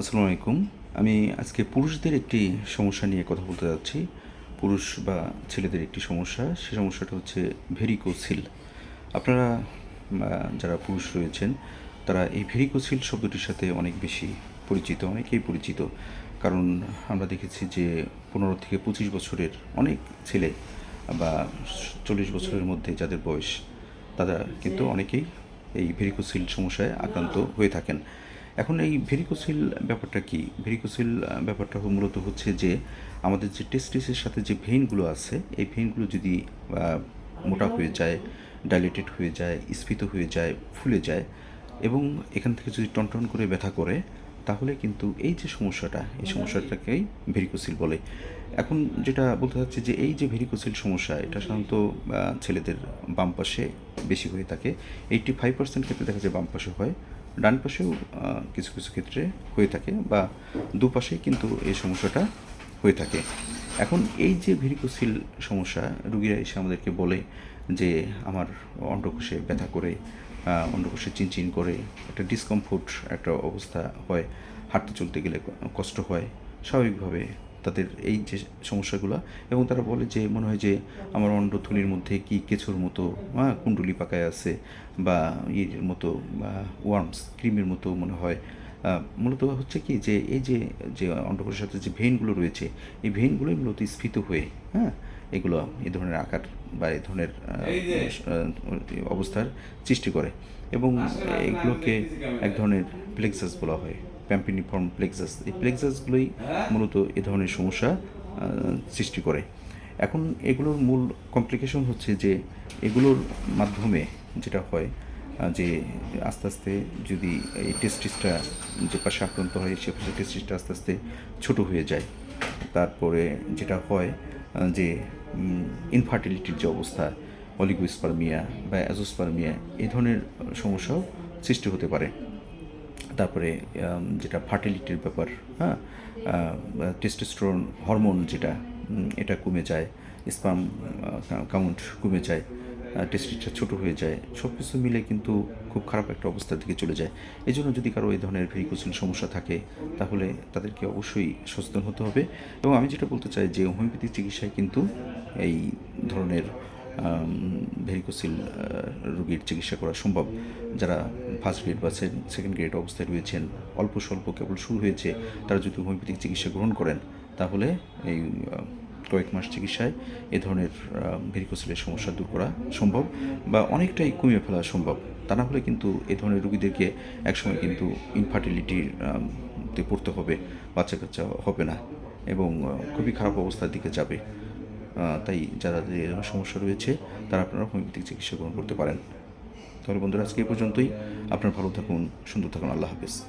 আসসালামু আলাইকুম। আমি আজকে পুরুষদের একটি সমস্যা নিয়ে কথা বলতে যাচ্ছি। পুরুষ বা ছেলেদের একটি সমস্যা সে সমস্যাটা হচ্ছে ভেরিকোসিল। আপনারা যারা পুরুষ রয়েছেন তারা এই ভেরিকোসিল শব্দটির সাথে অনেক বেশি পরিচিত অনেকেই পরিচিত। কারণ আমরা দেখেছি যে পনেরো থেকে পঁচিশ বছরের অনেক ছেলে বা চল্লিশ বছরের মধ্যে যাদের বয়স তারা কিন্তু অনেকেই এই ভেরিকোসিল সমস্যায় আক্রান্ত হয়ে থাকেন। এখন এই ভেরিকোসিল ব্যাপারটা কি? ভেরিকোসিল ব্যাপারটা মূলত হচ্ছে যে, আমাদের যে টেস্টিসের সাথে যে ভেইনগুলো আছে, এই ভেইনগুলো যদি মোটা হয়ে যায় ডাইলেটেড হয়ে যায়, স্ফীত হয়ে যায়, ফুলে যায়, এবং এখান থেকে যদি টনটন করে ব্যথা করে, তাহলে কিন্তু এই যে সমস্যাটা, এই সমস্যাটাকেই ভেরিকোসিল বলে। এখন যেটা বলতে চাচ্ছি যে, এই যে ভেরিকোসিল সমস্যা, এটা সাধারণত ছেলেদের বাম পাশে বেশি হয়ে থাকে। এইটটি ফাইভ পার্সেন্ট ক্ষেত্রে দেখা যায় বাম পাশে হয়। ডান পাশেও কিছু কিছু ক্ষেত্রে হয়ে থাকে বা দুপাশে কিন্তু এই সমস্যাটা হয়ে থাকে। এখন এই যে ভেরিকোসিল সমস্যা, রুগীরা এসে আমাদেরকে বলে যে আমার অন্ডকোষে ব্যথা করে অন্ডকোষে চিনচিন করে, একটা ডিসকমফোর্ট একটা অবস্থা হয়, হাঁটতে চলতে গেলে কষ্ট হয়, স্বাভাবিকভাবে তাদের এই যে সমস্যাগুলো এবং তারা বলে যে মনে হয় যে আমার অন্ডথলির মধ্যে কি কেঁচোর মতো হ্যাঁ কুণ্ডুলি পাকায় আছে বা ইয়ের মতো বা ওয়ার্মস ক্রিমের মতো মনে হয়। মূলত হচ্ছে কি যে এই যে যে অন্ডকোষের সাথে যে ভেইনগুলো রয়েছে এই ভেইনগুলোই মূলত স্ফীত হয়ে হ্যাঁ এগুলো এই ধরনের আকার বা এ ধরনের অবস্থার সৃষ্টি করে এবং এগুলোকে এক ধরনের প্লেক্সাস বলা হয়। প্যাম্পিনিফর্ম প্লেক্সাস এই প্লেক্সাসগুলোই মূলত এ ধরনের সমস্যা সৃষ্টি করে। এখন এগুলোর মূল কমপ্লিকেশন হচ্ছে যে এগুলোর মাধ্যমে যেটা হয় যে আস্তে আস্তে যদি এই টেস্টিসটা যে পাশে আক্রান্ত হয় সে পাশে টেস্টিসটা আস্তে আস্তে ছোট হয়ে যায়। তারপরে যেটা হয় যে ইনফার্টিলিটির যে অবস্থা অলিগোস্পার্মিয়া বা অ্যাজোস্পার্মিয়া এই ধরনের সমস্যাও সৃষ্টি হতে পারে। তারপরে যেটা ফার্টিলিটির ব্যাপার হ্যাঁ টেস্টোস্টেরন হরমোন যেটা এটা কমে যায় স্পাম কাউন্ট কমে যায় টেস্টিসটা ছোট হয়ে যায় সব কিছু মিলে কিন্তু খুব খারাপ একটা অবস্থার দিকে চলে যায়। এই জন্য যদি কারও এই ধরনের ভেরিকোসিল সমস্যা থাকে, তাহলে তাদেরকে অবশ্যই সচেতন হতে হবে। এবং আমি যেটা বলতে চাই যে, হোমিওপ্যাথিক চিকিৎসায় কিন্তু এই ধরনের ভেরিকোসিল রোগীর চিকিৎসা করা সম্ভব। যারা ফার্স্ট গ্রেড বা সেকেন্ড গ্রেড অবস্থায় রয়েছেন, অল্প স্বল্প কেবল শুরু হয়েছে, তারা যদি হোমিওপ্যাথিক চিকিৎসা গ্রহণ করেন, তাহলে এই কয়েক মাস চিকিৎসায় এ ধরনের ভেরিকোসিলের সমস্যা দূর করা সম্ভব বা অনেকটাই কমিয়ে ফেলা সম্ভব। তা না হলে কিন্তু এ ধরনের রোগীদেরকে একসময় কিন্তু ইনফার্টিলিটির পড়তে হবে বাচ্চা কাচ্চা হবে না এবং খুবই খারাপ অবস্থার দিকে যাবে। তাই যারা এরকম সমস্যা রয়েছে, তারা আপনারা হোমিওপ্যাথিক চিকিৎসা গ্রহণ করতে পারেন। তাহলে বন্ধুরা, আজকে এই পর্যন্তই। আপনার ভালো থাকুন, সুন্দর থাকুন, আল্লাহ হাফেজ।